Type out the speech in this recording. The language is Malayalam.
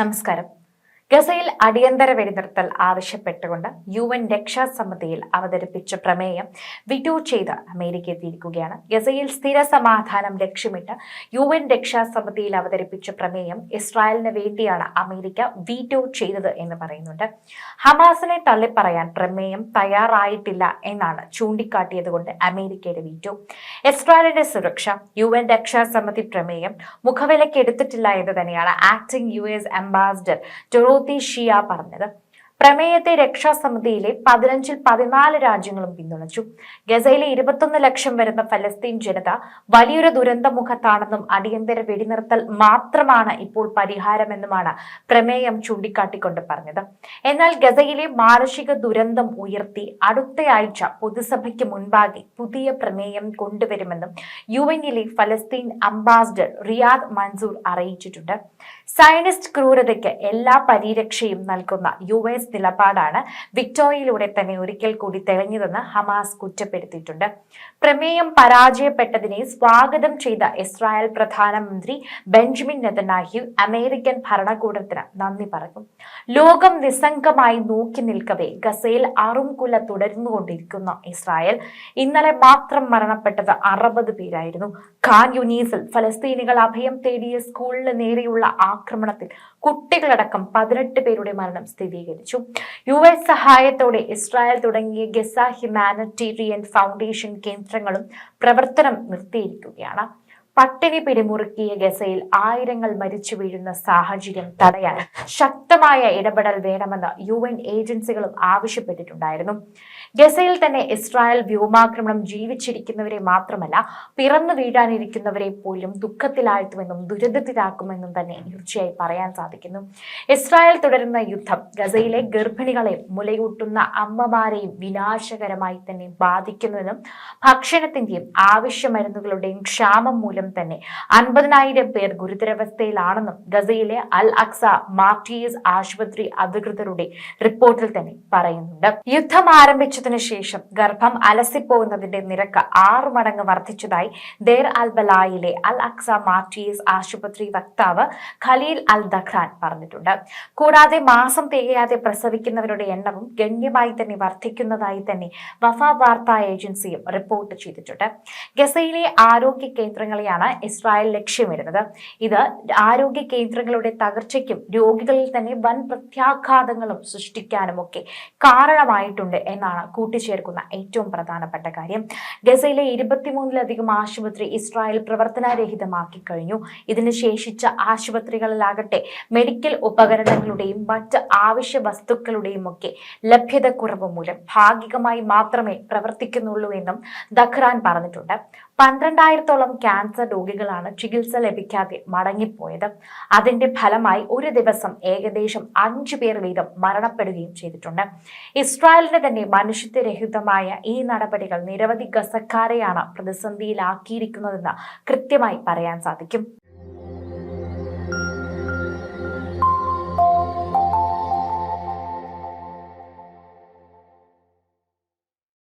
നമസ്കാരം. ഗസയിൽ അടിയന്തര വെടിനിർത്തൽ ആവശ്യപ്പെട്ടുകൊണ്ട് യു എൻ രക്ഷാസമിതിയിൽ അവതരിപ്പിച്ച പ്രമേയം വിറ്റോ ചെയ്ത് അമേരിക്ക എത്തിയിരിക്കുകയാണ് ഗസയിൽ സ്ഥിര സമാധാനം ലക്ഷ്യമിട്ട് യു എൻ രക്ഷാസമിതിയിൽ അവതരിപ്പിച്ച പ്രമേയം ഇസ്രായേലിന് വേണ്ടിയാണ് അമേരിക്ക വീറ്റോ ചെയ്തത് എന്ന് പറയുന്നുണ്ട്. ഹമാസിനെ തള്ളിപ്പറയാൻ പ്രമേയം തയ്യാറായിട്ടില്ല എന്നാണ് ചൂണ്ടിക്കാട്ടിയത് കൊണ്ട് അമേരിക്കയുടെ വീറ്റോ ഇസ്രായേലിന്റെ സുരക്ഷ യു എൻ രക്ഷാസമിതി പ്രമേയം മുഖവിലയ്ക്ക് എടുത്തിട്ടില്ല എന്ന് തന്നെയാണ് acting U S ambassador Dorothy Shea പറഞ്ഞത്. പ്രമേയത്തെ രക്ഷാസമിതിയിലെ പതിനഞ്ചിൽ പതിനാല് രാജ്യങ്ങളും പിന്തുണച്ചു. ഗസയിലെ ഇരുപത്തൊന്ന് ലക്ഷം വരുന്ന ഫലസ്തീൻ ജനത വലിയൊരു ദുരന്തമുഖത്താണെന്നും അടിയന്തര വെടിനിർത്തൽ മാത്രമാണ് ഇപ്പോൾ പരിഹാരമെന്നുമാണ് പ്രമേയം ചൂണ്ടിക്കാട്ടിക്കൊണ്ട് പറഞ്ഞത്. എന്നാൽ ഗസയിലെ മാനുഷിക ദുരന്തം ഉയർത്തി അടുത്തയാഴ്ച പൊതുസഭയ്ക്ക് മുൻപാകെ പുതിയ പ്രമേയം കൊണ്ടുവരുമെന്നും യു എന്നിലെ ഫലസ്തീൻ അംബാസിഡർ റിയാദ് മൻസൂർ അറിയിച്ചിട്ടുണ്ട്. സയനിസ്റ്റ് ക്രൂരതയ്ക്ക് എല്ലാ പരിരക്ഷയും നൽകുന്ന യു എസ് നിലപാടാണ് വിക്ടോറിയയിലൂടെ തന്നെ ഒരിക്കൽ കൂടി തെളിഞ്ഞതെന്ന് ഹമാസ് കുറ്റപ്പെടുത്തിയിട്ടുണ്ട്. പ്രമേയം പരാജയപ്പെട്ടതിനെ സ്വാഗതം ചെയ്ത ഇസ്രായേൽ പ്രധാനമന്ത്രി ബെഞ്ചമിൻ നെതനാഹ്യു അമേരിക്കൻ ഭരണകൂടത്തിന് നന്ദി പറഞ്ഞു. ലോകം നിസ്സംഗമായി നോക്കി നിൽക്കവേ ഗസയിൽ അറുംകുല തുടരുന്നുകൊണ്ടിരിക്കുന്ന ഇസ്രായേൽ. ഇന്നലെ മാത്രം മരണപ്പെട്ടത് അറുപത് പേരായിരുന്നു. ഖാൻ യുനീസിൽ ഫലസ്തീനികൾ അഭയം തേടിയ സ്കൂളിന് നേരെയുള്ള ആക്രമണത്തിൽ കുട്ടികളടക്കം പതിനെട്ട് പേരുടെ മരണം സ്ഥിരീകരിച്ചു. യു എസ് സഹായത്തോടെ ഇസ്രായേൽ തുടങ്ങിയ ഗസ ഹ്യൂമാനിറ്റേറിയൻ ഫൗണ്ടേഷൻ കേന്ദ്രങ്ങളും പ്രവർത്തനം നിർത്തിയിരിക്കുകയാണ്. പട്ടിണി പിടിമുറുക്കിയ ഗസയിൽ ആയിരങ്ങൾ മരിച്ചു വീഴുന്ന സാഹചര്യം തടയാൻ ശക്തമായ ഇടപെടൽ വേണമെന്ന് യു എൻ ഏജൻസികളും ആവശ്യപ്പെട്ടിട്ടുണ്ടായിരുന്നു. ഗസയിൽ തന്നെ ഇസ്രായേൽ വ്യോമാക്രമണം ജീവിച്ചിരിക്കുന്നവരെ മാത്രമല്ല പിറന്നു വീഴാനിരിക്കുന്നവരെ പോലും ദുഃഖത്തിലാഴ്ത്തുമെന്നും ദുരിതത്തിലാക്കുമെന്നും തന്നെ തീർച്ചയായി പറയാൻ സാധിക്കുന്നു. ഇസ്രായേൽ തുടരുന്ന യുദ്ധം ഗസയിലെ ഗർഭിണികളെ മുലയൂട്ടുന്ന അമ്മമാരെയും വിനാശകരമായി തന്നെ ബാധിക്കുന്നുവെന്നും ഭക്ഷണത്തിന്റെയും ആവശ്യ മരുന്നുകളുടെയും ക്ഷാമം മൂലം തന്നെ. അൻപതിനായിരം പേർ ഗുരുതരാവസ്ഥയിലാണെന്നും ഗസയിലെ അൽ അക്സ മാർട്ടീസ് ആശുപത്രി അധികൃതരുടെ റിപ്പോർട്ടിൽ തന്നെ പറയുന്നുണ്ട്. യുദ്ധം ആരംഭിച്ചതിനു ശേഷം ഗർഭം അലസിപ്പോകുന്നതിന്റെ നിരക്ക് ആറ് മടങ്ങ് വർദ്ധിച്ചതായി ദേർ അൽ ബലായിലെ അൽ അക്സ മാർട്ടീസ് ആശുപത്രി വക്താവ് ഖലീൽ അൽ ദഖ്റാൻ പറഞ്ഞിട്ടുണ്ട്. കൂടാതെ മാസം തികയാതെ പ്രസവിക്കുന്നവരുടെ എണ്ണവും ഗണ്യമായി തന്നെ വർദ്ധിക്കുന്നതായി തന്നെ വഫ വാർത്താ ഏജൻസിയും റിപ്പോർട്ട് ചെയ്തിട്ടുണ്ട്. ഗസയിലെ ആരോഗ്യ കേന്ദ്രങ്ങളെയാണ് ഇസ്രായേൽ ലക്ഷ്യമിടുന്നത്. ഇത് ആരോഗ്യ കേന്ദ്രങ്ങളുടെ തകർച്ചയ്ക്കും രോഗികളിൽ തന്നെ വൻ പ്രത്യാഘാതങ്ങളും സൃഷ്ടിക്കാനുമൊക്കെ കാരണമായിട്ടുണ്ട് എന്നാണ് കൂട്ടിച്ചേർക്കുന്ന ഏറ്റവും പ്രധാനപ്പെട്ട കാര്യം. ഗസയിലെ ഇരുപത്തിമൂന്നിലധികം ആശുപത്രി ഇസ്രായേൽ പ്രവർത്തനരഹിതമാക്കി കഴിഞ്ഞു. ഇതിന് ശേഷിച്ച ആശുപത്രികളിലാകട്ടെ മെഡിക്കൽ ഉപകരണങ്ങളുടെയും മറ്റ് ആവശ്യ വസ്തുക്കളുടെയും ഒക്കെ ലഭ്യത കുറവ് മൂലം ഭാഗികമായി മാത്രമേ പ്രവർത്തിക്കുന്നുള്ളൂ എന്നും ദഖ്റാൻ പറഞ്ഞിട്ടുണ്ട്. പന്ത്രണ്ടായിരത്തോളം ക്യാൻസർ രോഗികളാണ് ചികിത്സ ലഭിക്കാതെ മടങ്ങിപ്പോയത്. അതിന്റെ ഫലമായി ഒരു ദിവസം ഏകദേശം അഞ്ചു പേർ വീതം മരണപ്പെടുകയും ചെയ്തിട്ടുണ്ട്. ഇസ്രായേലിന്റെ തന്നെ മനുഷ്യത്വരഹിതമായ ഈ നടപടികൾ നിരവധി ഗസക്കാരെയാണ് പ്രതിസന്ധിയിലാക്കിയിരിക്കുന്നതെന്ന് കൃത്യമായി പറയാൻ സാധിക്കും.